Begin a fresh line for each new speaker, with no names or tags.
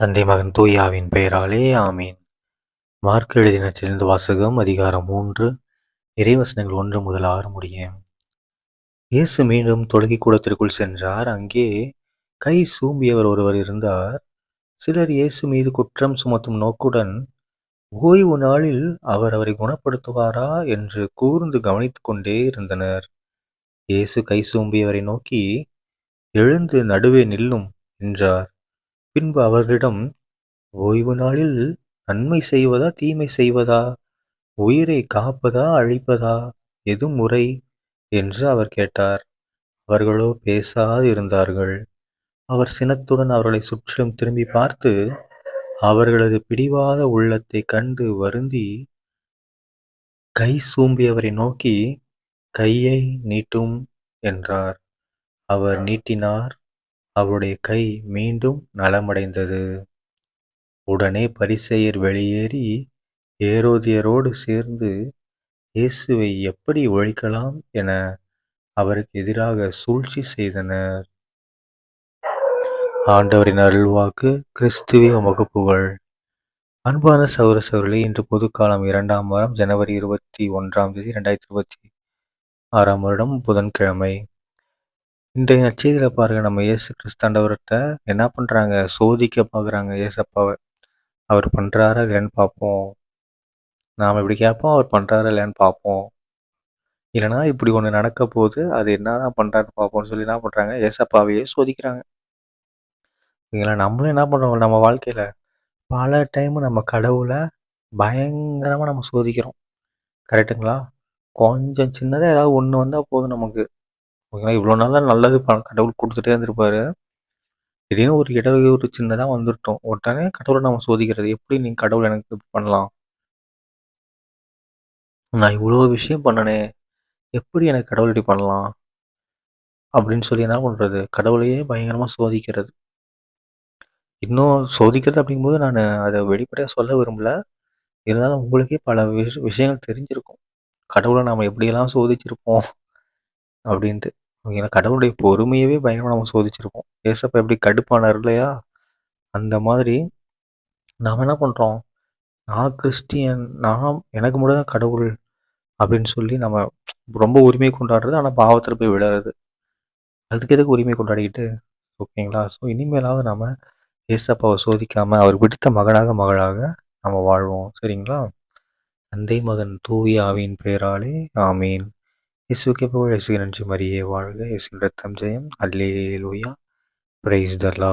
தந்தை மகன் தூயாவின் பெயராலே ஆமீன். மார்க் எழுதின சிறந்த வாசகம் அதிகாரம் மூன்று இறைவசனங்கள் ஒன்று முதல் ஆறு முடியும். இயேசு மீண்டும் தொழுகை கூடத்திற்குள் சென்றார். அங்கே கை சூம்பியவர் ஒருவர் இருந்தார். சிலர் இயேசு மீது குற்றம் சுமத்தும் நோக்குடன் ஓய்வு நாளில் அவர் அவரை குணப்படுத்துவாரா என்று கூர்ந்து கவனித்து கொண்டே இருந்தனர். இயேசு கை சூம்பியவரை நோக்கி எழுந்து நடுவே நில்லும் என்றார். பின்பு அவர்களிடம் ஓய்வு நாளில் நன்மை செய்வதா தீமை செய்வதா? உயிரை காப்பதா அழிப்பதா? எது முறை? என்று அவர் கேட்டார். அவர்களோ பேசாது இருந்தார்கள் அவர் சினத்துடன் அவர்களை சுற்றிலும் திரும்பி பார்த்து அவர்களது பிடிவாத உள்ளத்தை கண்டு வருந்தி கை சூம்பியவரை நோக்கி கையை நீட்டும் என்றார். அவர் நீட்டினார். அவருடைய கை மீண்டும் நலமடைந்தது. உடனே பரிசெயர் வெளியேறி ஏரோதியரோடு சேர்ந்து இயேசுவை எப்படி ஒழிக்கலாம் என அவருக்கு எதிராக சூழ்ச்சி செய்தனர். ஆண்டவரின் அருள்வாக்கு கிறிஸ்துவ வகுப்புகள். அன்பான சௌர சௌரலி இன்று பொதுக்காலம் இரண்டாம் வாரம் ஜனவரி இருபத்தி ஒன்றாம் தேதி ரெண்டாயிரத்தி இருபத்தி ஆறாம் வருடம் புதன்கிழமை. இன்றைய நற்செய்தியில் பாருங்க நம்ம இயேசு கிறிஸ்தாண்டவர்கிட்ட என்ன பண்ணுறாங்க சோதிக்க பார்க்குறாங்க ஏசப்பாவை அவர் பண்ணுறாரா இல்லையான்னு பார்ப்போம் நாம் இப்படி கேட்போம் அவர் பண்ணுறாரா இல்லையான்னு பார்ப்போம் இல்லைனா இப்படி ஒன்று நடக்க போது அது என்னதான் பண்ணுறாருன்னு பார்ப்போம்னு சொல்லி என்ன பண்ணுறாங்க ஏசப்பாவையே சோதிக்கிறாங்க. இல்லைங்களா? நம்மளும் என்ன பண்ணுறோம் நம்ம வாழ்க்கையில் பல டைம் நம்ம கடவுளை பயங்கரமாக நம்ம சோதிக்கிறோம். கரெக்டுங்களா கொஞ்சம் சின்னதாக ஏதாவது ஒன்று வந்தால் போதும் நமக்கு. ஓகேங்களா? இவ்வளோ நாளாக நல்லது ப கடவுள் கொடுத்துட்டே இருந்திருப்பாரு. திடீர்னு ஒரு இடையூறு சின்னதாக வந்துட்டோம் உடனே கடவுளை நம்ம சோதிக்கிறது. எப்படி நீங்கள் கடவுள் எனக்கு பண்ணலாம்? நான் இவ்வளோ விஷயம் பண்ணனே. எப்படி எனக்கு கடவுள் இப்படி பண்ணலாம்? அப்படின்னு சொல்லி என்ன பண்ணுறது கடவுளையே பயங்கரமாக சோதிக்கிறது. இன்னும் சோதிக்கிறது அப்படிங்கும்போது நான் அதை வெளிப்படையாக சொல்ல விரும்பல. இருந்தாலும் உங்களுக்கே பல விஷ விஷயங்கள் தெரிஞ்சிருக்கும். கடவுளை நாம் எப்படியெல்லாம் சோதிச்சிருப்போம்? அப்படின்ட்டு. ஏன்னா கடவுளுடைய பொறுமையவே பயங்கரமாக நம்ம சோதிச்சிருப்போம். ஏசப்ப எப்படி கடுப்பானார் இல்லையா? அந்த மாதிரி நாம் என்ன பண்ணுறோம் நான் கிறிஸ்டியன் நான் எனக்கு மட்டும் தான் கடவுள் அப்படின்னு சொல்லி நம்ம ரொம்ப உரிமை கொண்டாடுறது ஆனால் பாவத்தில் போய் விடாது அதுக்கு எதுக்கு உரிமை கொண்டாடிக்கிட்டு? ஓகேங்களா? ஸோ இனிமேலாவது நம்ம ஏசப்பாவை சோதிக்காமல் அவர் பிடித்த மகனாக மகளாக நம்ம வாழ்வோம். சரிங்களா? தந்தை மகன் தூய ஆவியின் பெயராலே ஆமீன். இயேசுக்கே புகழ் இயேசு நன்றி மரியே வாழ்க. இயேசு ரத்தம் ஜெயம். அல்லேலூயா. பிரைஸ் தலா